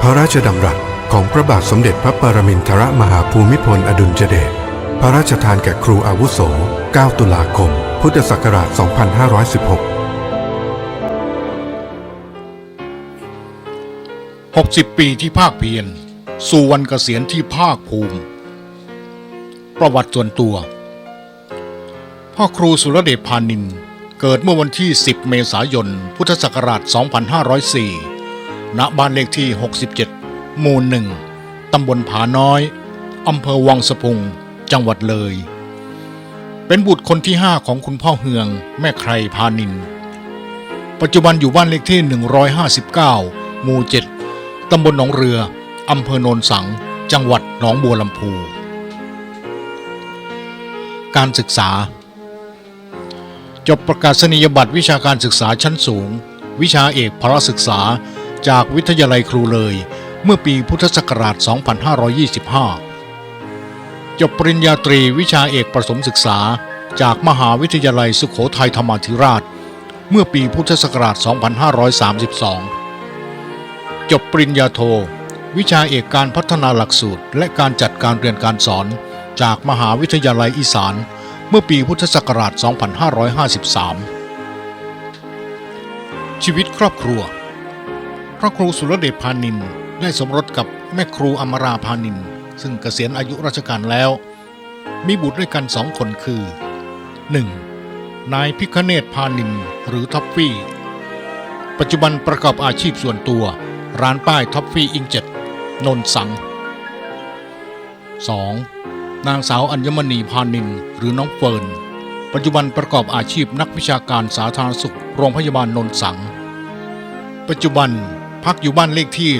พระราชดำรัสของพระบาทสมเด็จพระปรมินทรมหาภูมิพลอดุลยเดช พระราชทานแก่ครูอาวุโส 9 ตุลาคม พุทธศักราช 2516 60 ปีที่ภาคเพียรสู่วันเกษียณที่ภาคภูมิ ประวัติส่วนตัว พ่อครูสุรเดชพานิน เกิดเมื่อวันที่ 10 เมษายน พุทธศักราช 2504 ณบ้านเลขที่ 67 หมู่หนึ่งตำบลผาน้อย อำเภอวังสะพุง จังหวัดเลย เป็นบุตรคนที่5ของคุณพ่อเฮือง แม่ใครพานิน ปัจจุบันอยู่บ้านเลขที่ 159 หมู่ 7 ตำบลหนองเรือ อำเภอโนนสัง จังหวัดหนองบัวลำพู การศึกษา จบประกาศนียบัตรวิชาการศึกษาชั้นสูง วิชาเอกพระศึกษา จากวิทยาลัยครูเลย เมื่อปีพุทธศักราช 2525 จบปริญญาตรีวิชาเอกประสมศึกษา จากมหาวิทยาลัยสุโขทัยธรรมาธิราช เมื่อปีพุทธศักราช 2532 จบปริญญาโท วิชาเอกการพัฒนาหลักสูตร และการจัดการเรียนการสอน จากมหาวิทยาลัยอีสาน เมื่อปีพุทธศักราช 2553ชีวิตครอบครัว พระครูสุรเดชพานินได้สมรสกับแม่ครูอมราพานิน ซึ่งเกษียณอายุราชการแล้ว มีบุตรด้วยกันสองคนคือ 1. นายพิคเนตพานินหรือท็อฟฟี่ ปัจจุบันประกอบอาชีพส่วนตัว ร้านป้ายท็อฟฟี่อิงเจ็ดนนสัง 2. นางสาวอัญมณีพานินหรือน้องเฟิร์น ปัจจุบันประกอบอาชีพนักวิชาการสาธารณสุขโรงพยาบาลนนสัง ปัจจุบัน พักอยู่บ้านเลขที่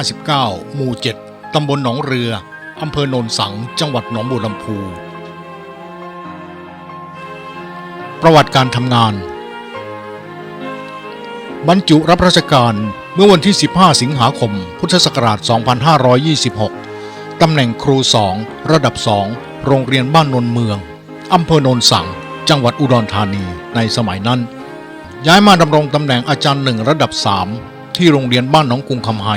159 หมู่ 7 ตำบลหนองเรือ อำเภอโนนสัง จังหวัดหนองบัวลำพู ประวัติการทำงาน บรรจุรับราชการเมื่อวันที่ 15 สิงหาคม พุทธศักราช 2526 ตำแหน่งครู 2 ระดับ 2 โรงเรียนบ้านนนเมือง อำเภอโนนสัง จังหวัดอุดรธานี ในสมัยนั้น ย้ายมาดำรงตำแหน่งอาจารย์หนึ่งระดับ 3 ที่โรงเรียนบ้านหนองกรุงคำไฮ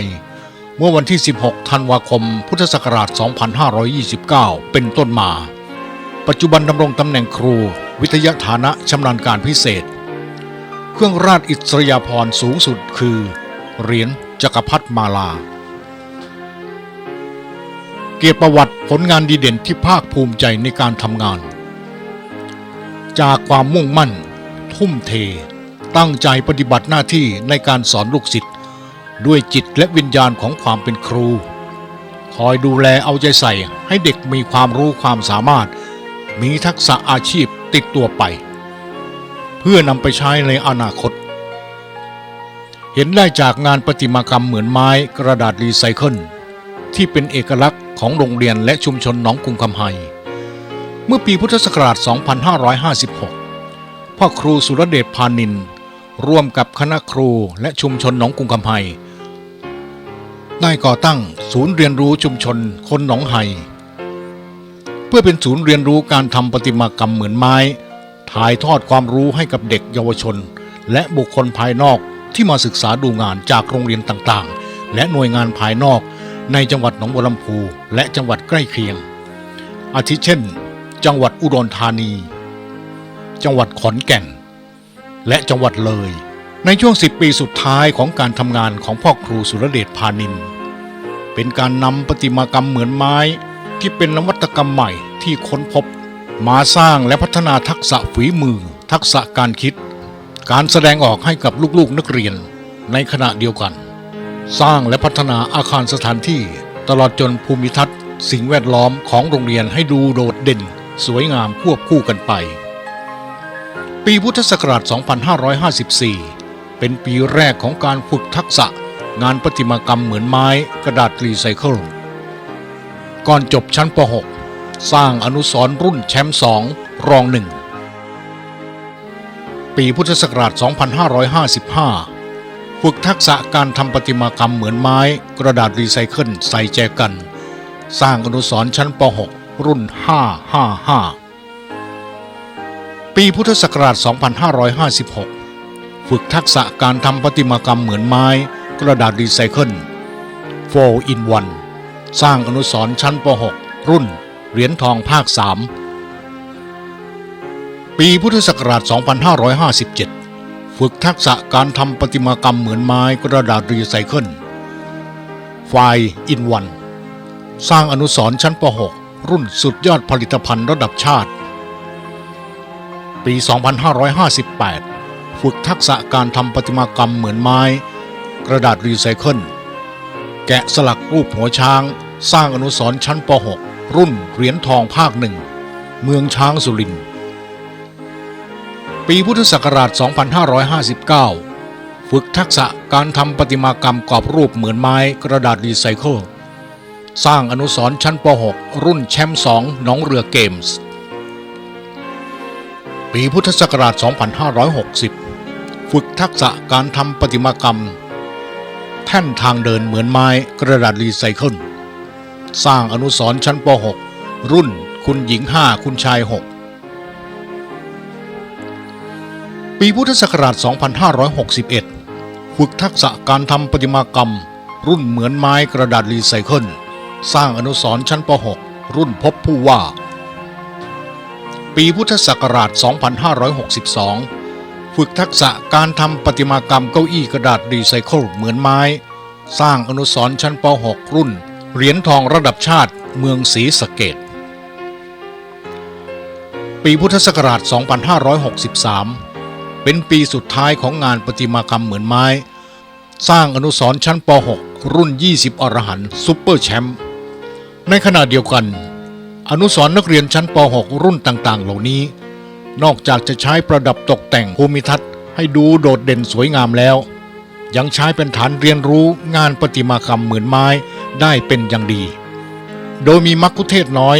เมื่อวันที่ 16 ธันวาคม พุทธศักราช 2529 เป็นต้นมา ปัจจุบันดำรงตำแหน่งครู วิทยาฐานะชำนาญการพิเศษ เครื่องราชอิสริยาภรณ์สูงสุดคือ เหรียญจักรพรรดิมาลา เกียรติประวัติผลงานดีเด่นที่ภาคภูมิใจในการทำงาน จากความมุ่งมั่น ทุ่มเท ตั้งใจปฏิบัติหน้าที่ในการสอนลูกศิษย์ด้วยจิตและวิญญาณของความเป็นครู คอยดูแลเอาใจใส่ให้เด็กมีความรู้ความสามารถ มีทักษะอาชีพติดตัวไป เพื่อนำไปใช้ในอนาคต เห็นได้จากงานประติมากรรมเหมือนไม้กระดาษรีไซเคิลที่เป็นเอกลักษณ์ของโรงเรียนและชุมชนหนองกรุงคำไฮเมื่อปีพุทธศักราช 2556 พ่อครูสุรเดชพานิน ร่วมกับคณะครูและชุมชนหนองกุงคำไฮได้ก่อตั้งศูนย์เรียนรู้ชุมชนคนหนองไฮเพื่อเป็นศูนย์เรียนรู้การทำประติมากรรมเหมือนไม้ ถ่ายทอดความรู้ให้กับเด็กเยาวชน และบุคคลภายนอกที่มาศึกษาดูงานจากโรงเรียนต่างๆ และหน่วยงานภายนอกในจังหวัดหนองบัวลำพูและจังหวัดใกล้เคียง อาทิเช่น จังหวัดอุดรธานี จังหวัดขอนแก่น และจังหวัดเลย ในช่วง 10 ปีสุดท้ายของการทำงานของพ่อครูสุรเดชพานินทร์เป็นการนำประติมากรรมเหมือนไม้ที่เป็นนวัตกรรมใหม่ที่ค้นพบ มาสร้างและพัฒนาทักษะฝีมือ ทักษะการคิด การแสดงออกให้กับลูกๆนักเรียนในขณะเดียวกัน สร้างและพัฒนาอาคารสถานที่ ตลอดจนภูมิทัศน์ สิ่งแวดล้อมของโรงเรียนให้ดูโดดเด่น สวยงามควบคู่กันไป ปีพุทธศักราช 2554 เป็นปีแรกของการฝึกทักษะงานประติมากรรมเหมือนไม้กระดาษรีไซเคิล ก่อนจบชั้นป .6 สร้างอนุสรณ์รุ่นแชมป์2รองหนึ่ง ปีพุทธศักราช 2555 ฝึกทักษะการทำประติมากรรมเหมือนไม้กระดาษรีไซเคิลใส่แจกัน สร้างอนุสรณ์ชั้นป .6 รุ่น 555 ปีพุทธศักราช 2556 ฝึกทักษะการทำประติมากรรมเหมือนไม้กระดาษรีไซเคิล4 in 1 สร้างอนุสร์ชั้นป .6 รุ่น เหรียญทองภาค 3 ปีพุทธศักราช 2557 ฝึกทักษะการทำประติมากรรมเหมือนไม้กระดาษรีไซเคิลไฟอินวันสร้างอนุสร์ชั้นป .6 รุ่นสุดยอดผลิตภัณฑ์ระดับชาติ ปี 2558 ฝึกทักษะการทำประติมากรรมเหมือนไม้ กระดาษรีไซเคิล แกะสลักรูปหัวช้าง สร้างอนุสรณ์ชั้นป .6 รุ่นเหรียญทองภาคหนึ่ง เมืองช้างสุรินทร์ ปีพุทธศักราช 2559 ฝึกทักษะการทำประติมากรรมกรอบรูปเหมือนไม้กระดาษรีไซเคิล สร้างอนุสรณ์ชั้นป .6 รุ่นแชมป์2หนองเรือเกมส์ ปีพุทธศักราช 2560 ฝึกทักษะการทำประติมากรรม แท่นทางเดินเหมือนไม้กระดาษรีไซเคิล สร้างอนุสร์ชั้นป .6 รุ่นคุณหญิง 5 คุณชาย 6 ปีพุทธศักราช 2561 ฝึกทักษะการทำประติมากรรม รุ่นเหมือนไม้กระดาษรีไซเคิล สร้างอนุสร์ชั้นป .6 รุ่นพบผู้ว่า ปีพุทธศักราช 2562 ฝึกทักษะการทำประติมากรรมเก้าอี้กระดาษรีไซเคิลเหมือนไม้ สร้างอนุสรณ์ชั้นป .6 รุ่น เหรียญทองระดับชาติเมืองศรีสะเกดปีพุทธศักราช 2563 เป็นปีสุดท้ายของงานประติมากรรมเหมือนไม้ สร้างอนุสรณ์ชั้นป .6 รุ่น 20 อรหันต์ซุปเปอร์แชมป์ในขณะเดียวกัน อนุสรณ์นักเรียนชั้นป .6 รุ่นต่างๆ เหล่านี้ นอกจากจะใช้ประดับตกแต่งภูมิทัศน์ให้ดูโดดเด่นสวยงามแล้ว ยังใช้เป็นฐานเรียนรู้งานประติมากรรมเหมือนไม้ได้เป็นอย่างดี โดยมีมักคุเทศน้อย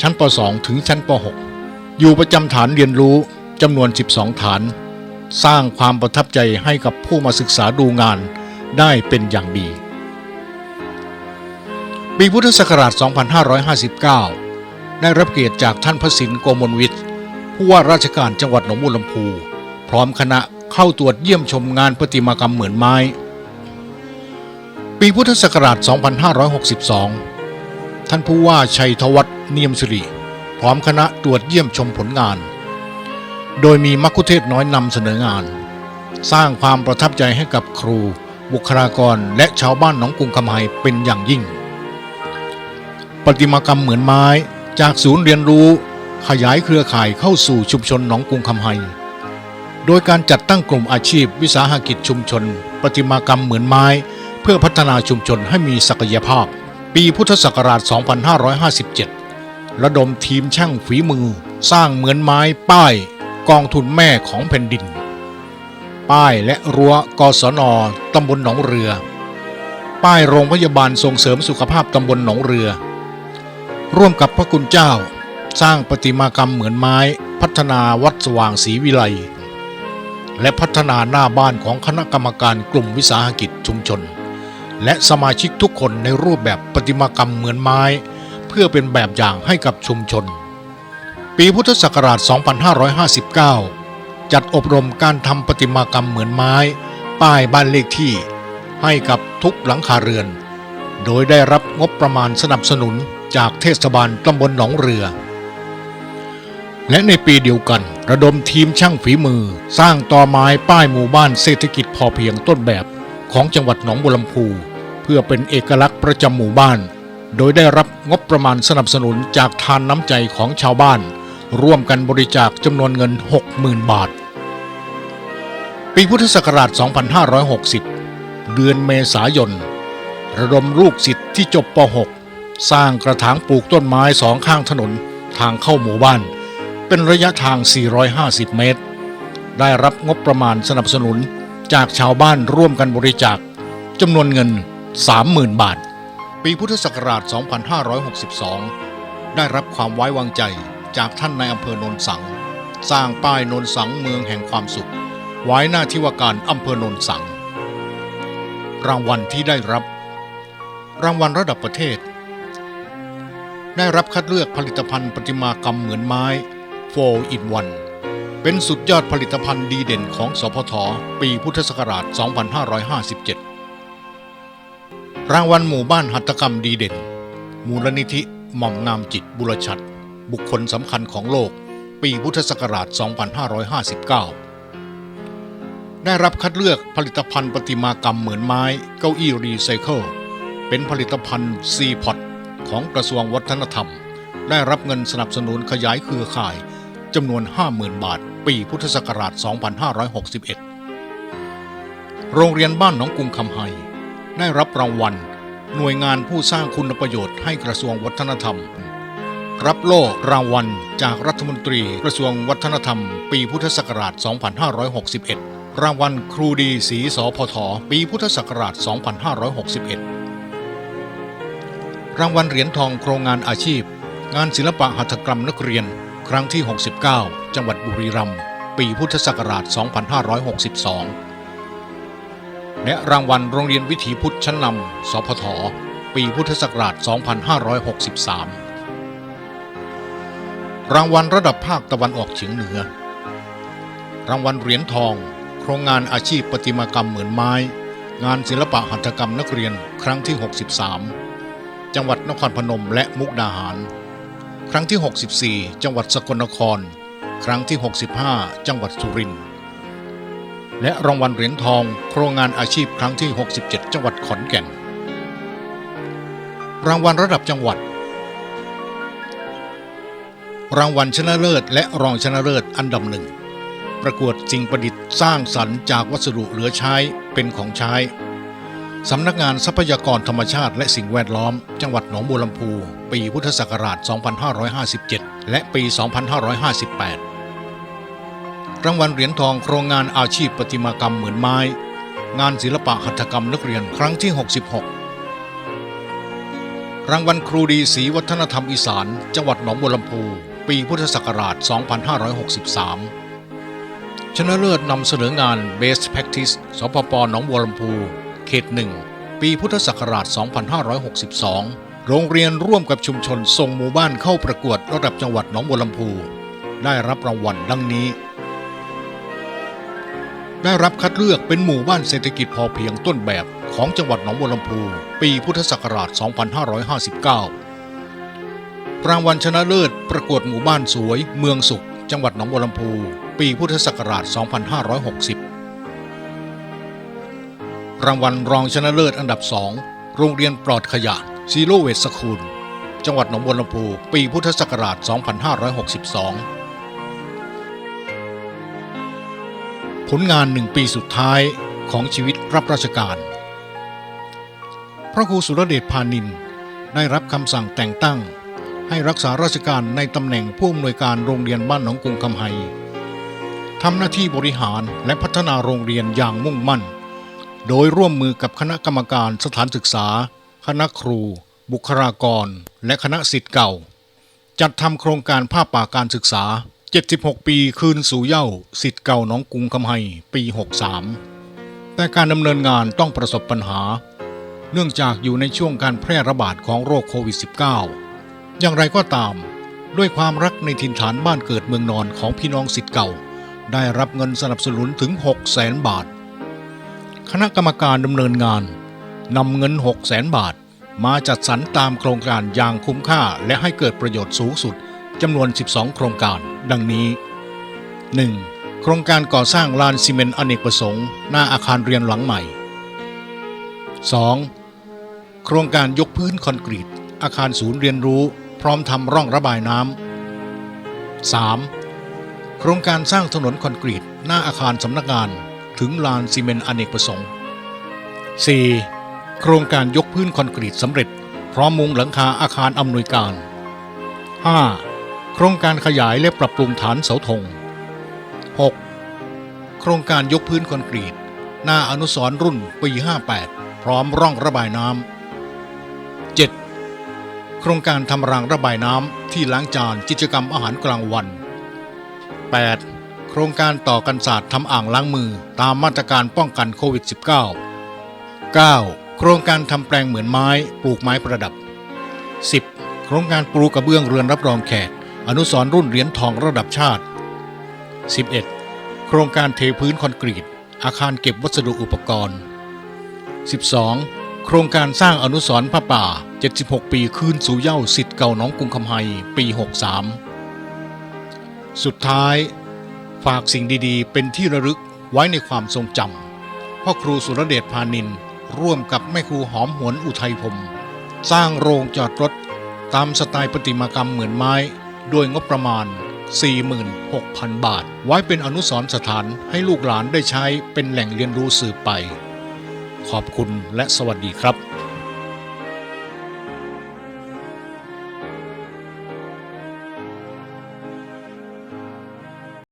ชั้นป .2 ถึงชั้นป .6 อยู่ประจำฐานเรียนรู้จำนวน 12 ฐาน สร้างความประทับใจให้กับผู้มาศึกษาดูงานได้เป็นอย่างดี ปีพุทธศักราช 2559 ได้รับเกียรติจากท่านพระสินโกมลวิทย์ ผู้ว่าราชการจังหวัดหนองบัวลำพู พร้อมคณะเข้าตรวจเยี่ยมชมงานประติมากรรมเหมือนไม้ ปีพุทธศักราช 2562 ท่านผู้ว่าชัยธวัฒน์เนียมสิริ พร้อมคณะตรวจเยี่ยมชมผลงาน โดยมีมักคุเทศน้อยนำเสนองาน สร้างความประทับใจให้กับครู บุคลากรและชาวบ้านหนองกุงคำไฮเป็นอย่างยิ่ง ประติมากรรมเหมือนไม้ จากศูนย์เรียนรู้ ขยายเครือข่ายเข้าสู่ชุมชนหนองกรุงคำไฮโดยการจัดตั้งกลุ่มอาชีพวิสาหกิจชุมชน ประติมากรรมเหมือนไม้ เพื่อพัฒนาชุมชนให้มีศักยภาพ ปีพุทธศักราช 2557 ระดมทีมช่างฝีมือ สร้างเหมือนไม้ป้าย กองทุนแม่ของแผ่นดิน ป้ายและรั้วกศนตำบลหนองเรือ ป้ายโรงพยาบาลส่งเสริมสุขภาพตำบลหนองเรือ ร่วมกับพระคุณเจ้า สร้างประติมากรรมเหมือนไม้ พัฒนาวัดสว่างศรีวิไลและพัฒนาหน้าบ้านของคณะกรรมการกลุ่มวิสาหกิจชุมชน และสมาชิกทุกคนในรูปแบบประติมากรรมเหมือนไม้ เพื่อเป็นแบบอย่างให้กับชุมชน ปีพุทธศักราช 2559 จัดอบรมการทำประติมากรรมเหมือนไม้ ป้ายบ้านเลขที่ ให้กับทุกหลังคาเรือน โดยได้รับงบประมาณสนับสนุน จากเทศบาลตำบลหนองเรือ และในปีเดียวกัน ระดมทีมช่างฝีมือ สร้างต่อไม้ป้ายหมู่บ้านเศรษฐกิจพอเพียงต้นแบบของจังหวัดหนองบัวลำพู เพื่อเป็นเอกลักษณ์ประจำหมู่บ้าน โดยได้รับงบประมาณสนับสนุนจากทานน้ำใจของชาวบ้าน ร่วมกันบริจาคจำนวนเงิน 60,000 บาท ปีพุทธศักราช 2560 เดือนเมษายน ระดมลูกศิษย์ที่จบป .6 สร้างกระถางปลูกต้นไม้สองข้างถนนทางเข้าหมู่บ้าน เป็นระยะทาง 450 เมตร ได้รับงบประมาณสนับสนุนจากชาวบ้านร่วมกันบริจาคจำนวนเงิน 30,000 บาท ปีพุทธศักราช 2562 ได้รับความไว้วางใจจากท่านในอำเภอโนนสัง สร้างป้ายโนนสังเมืองแห่งความสุข ไว้หน้าที่ว่าการอำเภอโนนสัง รางวัลที่ได้รับ รางวัลระดับประเทศ ได้รับคัดเลือกผลิตภัณฑ์ประติมากรรมเหมือนไม้ 4 in 1 เป็นสุดยอดผลิตภัณฑ์ดีเด่นของสพท ปีพุทธศักราช 2557 รางวัลหมู่บ้านหัตถกรรมดีเด่น มูลนิธิหม่อมงามจิตบุรชัด บุคคลสำคัญของโลก ปีพุทธศักราช 2559 ได้รับคัดเลือกผลิตภัณฑ์ประติมากรรมเหมือนไม้ เก้าอี้รีไซเคิล เป็นผลิตภัณฑ์ซีพอต ของกระทรวงวัฒนธรรม ได้รับเงินสนับสนุนขยายเครือข่ายจำนวน 50,000 บาท ปีพุทธศักราช 2561 โรงเรียนบ้านหนองกุงคำไฮได้รับรางวัล หน่วยงานผู้สร้างคุณประโยชน์ให้กระทรวงวัฒนธรรม รับโล่รางวัลจากรัฐมนตรีกระทรวงวัฒนธรรม ปีพุทธศักราช 2561 รางวัลครูดีสีสพทปีพุทธศักราช 2561 รางวัลเหรียญทองโครงงานอาชีพ งานศิลปะหัตถกรรมนักเรียน ครั้งที่ 69 จังหวัดบุรีรัมย์ปีพุทธศักราช 2562 และรางวัลโรงเรียนวิถีพุทธชั้นนำสพท ปีพุทธศักราช 2563 รางวัลระดับภาคตะวันออกเฉียงเหนือ รางวัลเหรียญทอง โครงงานอาชีพประติมากรรมเหมือนไม้ งานศิลปะหัตถกรรมนักเรียนครั้งที่ 63 จังหวัดนครพนมและมุกดาหาร ครั้งที่ 64 จังหวัดสกลนคร ครั้งที่ 65 จังหวัดสุรินทร์และรางวัลเหรียญทองโครงงานอาชีพครั้งที่ 67 จังหวัดขอนแก่น รางวัลระดับจังหวัด รางวัลชนะเลิศและรองชนะเลิศอันดับหนึ่งประกวดสิ่งประดิษฐ์สร้างสรรค์จากวัสดุเหลือใช้เป็นของใช้ สำนักงานทรัพยากรธรรมชาติและสิ่งแวดล้อม จังหวัดหนองบัวลำพู ปีพุทธศักราช 2557 และปี 2558 รางวัลเหรียญทองโครงงานอาชีพประติมากรรมเหมือนไม้ งานศิลปะหัตถกรรมนักเรียนครั้งที่ 66 รางวัลครูดีศรีวัฒนธรรมอีสาน จังหวัดหนองบัวลำพู ปีพุทธศักราช 2563 ชนะเลิศนำเสนองาน Best Practice สปปหนองบัวลำพู เขตหนึ่ง ปีพุทธศักราช 2562 โรงเรียนร่วมกับชุมชนส่งหมู่บ้านเข้าประกวดระดับจังหวัดหนองบัวลำพู ได้รับรางวัลดังนี้ ได้รับคัดเลือกเป็นหมู่บ้านเศรษฐกิจพอเพียงต้นแบบของจังหวัดหนองบัวลำพู ปีพุทธศักราช 2559 รางวัลชนะเลิศประกวดหมู่บ้านสวย เมืองสุข จังหวัดหนองบัวลำพู ปีพุทธศักราช 2560 รางวัลรองชนะเลิศอันดับ2โรงเรียนปลอดขยะซีโรเวสคูล จังหวัดหนองบัวลำพู ปีพุทธศักราช 2562 ผลงานหนึ่งปีสุดท้ายของชีวิตรับราชการ พระครูสุรเดชพานินทร์ได้รับคำสั่งแต่งตั้ง ให้รักษาราชการในตำแหน่งผู้อำนวยการโรงเรียนบ้านหนองกรุงคำไฮทำหน้าที่บริหารและพัฒนาโรงเรียนอย่างมุ่งมั่น โดยร่วมมือกับคณะกรรมการสถานศึกษา คณะครู บุคลากร และคณะสิทธิ์เก่า จัดทำโครงการผ้าป่าการศึกษา 76 ปีคืนสู่เย้าสิทธิ์เก่าน้องกุงคำไฮปี 63 แต่การดำเนินงานต้องประสบปัญหา เนื่องจากอยู่ในช่วงการแพร่ระบาดของโรคโควิด -19 อย่างไรก็ตาม ด้วยความรักในถิ่นฐานบ้านเกิดเมืองนอนของพี่น้องสิทธิ์เก่า ได้รับเงินสนับสนุนถึง6แสนบาท คณะกรรมการดำเนินงานนำเงิน6แสนบาท มาจัดสรรตามโครงการอย่างคุ้มค่าและให้เกิดประโยชน์สูงสุดจำนวน 12 โครงการ ดังนี้ 1. โครงการก่อสร้างลานซีเมนต์อเนกประสงค์ หน้าอาคารเรียนหลังใหม่ 2. โครงการยกพื้นคอนกรีต อาคารศูนย์เรียนรู้ พร้อมทำร่องระบายน้ำ 3. โครงการสร้างถนนคอนกรีต หน้าอาคารสำนักงาน ถึงลานซีเมนต์อเนกประสงค์ 4. โครงการยกพื้นคอนกรีตสำเร็จ พร้อมมุงหลังคาอาคารอำนวยการ 5. โครงการขยายและปรับปรุงฐานเสาธง 6. โครงการยกพื้นคอนกรีต หน้าอนุสรรุ่นปี 58 พร้อมร่องระบายน้ำ 7. โครงการทำรางระบายน้ำที่ล้างจานกิจกรรมอาหารกลางวัน 8. โครงการต่อกันศาสตร์ทำอ่างล้างมือตามมาตรการป้องกันโควิด -19 9. โครงการทำแปลงเหมือนไม้ปลูกไม้ประดับ 10. โครงการปลูกกระเบื้องเรือนรับรองแขก อนุสรณ์รุ่นเหรียญทองระดับชาติ 11. โครงการเทพื้นคอนกรีต อาคารเก็บวัสดุอุปกรณ์ 12. โครงการสร้างอนุสรณ์พระป่า 76 ปีคืนสู่เย้าสิทธิ์เก่าน้องกรุงคำไฮปี 63 สุดท้าย ฝากสิ่งดีๆ เป็นที่ระลึกไว้ในความทรงจำพ่อครูสุรเดชพานิน ร่วมกับแม่ครูหอมหวนอุทัยพรมสร้างโรงจอดรถ ตามสไตล์ประติมากรรมเหมือนไม้ ด้วยงบประมาณ 46,000 บาท ไว้เป็นอนุสรณ์สถานให้ลูกหลานได้ใช้เป็นแหล่งเรียนรู้สืบไป ขอบคุณและสวัสดีครับ